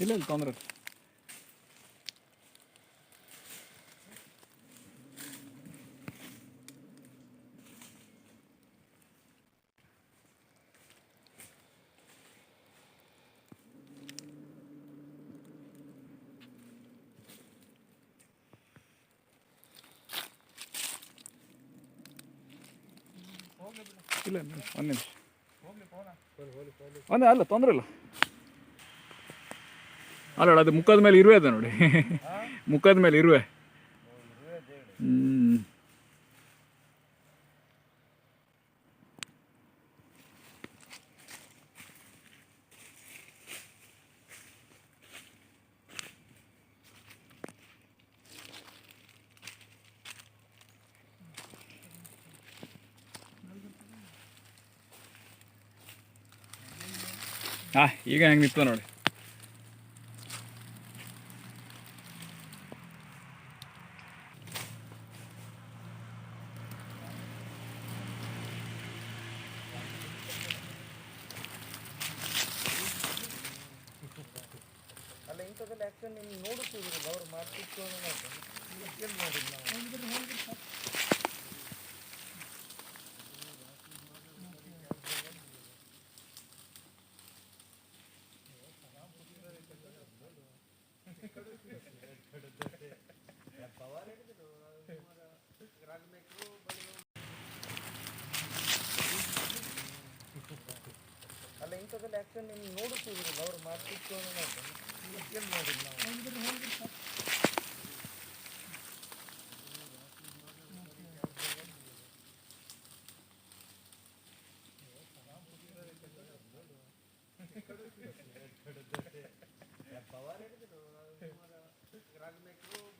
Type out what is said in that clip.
ಇಲ್ಲ ಇಲ್ಲ ತೊಂದ್ರೆ ಇಲ್ಲ. ಇಲ್ಲ ಒಂದು ನಿಮಿಷ. ಒಂದೇ ಅಲ್ಲ ತೊಂದರೆ ಇಲ್ಲ. ಅಲ್ಲ ಅದು ಮುಖದ ಮೇಲೆ ಇರುವೆ ಅದ ನೋಡಿ. ಮುಖದ ಮೇಲೆ ಇರುವೆ. ಹಾ ಈಗ ಹೆಂಗೆ ನಿಂತ ನೋಡಿ. ಆಕ್ಚುಲಿ ಆ್ಯಕ್ಷನ್ ನೀವು ನೋಡುತ್ತಿದ್ರಲ್ಲ ಅವ್ರು ಮಾಡ್ತಿತ್ತು ಅಲ್ಲ ಇಂಥದ್ರಲ್ಲಿ ಆಕ್ಚುಲಿ ನೀವು ನೋಡುತ್ತಿದ್ರಲ್ಲ ಅವ್ರು ಮಾಡ್ತಿತ್ತು ಪವರ್ ಹಿಡಿದ್ರು ರಾಗಬೇಕು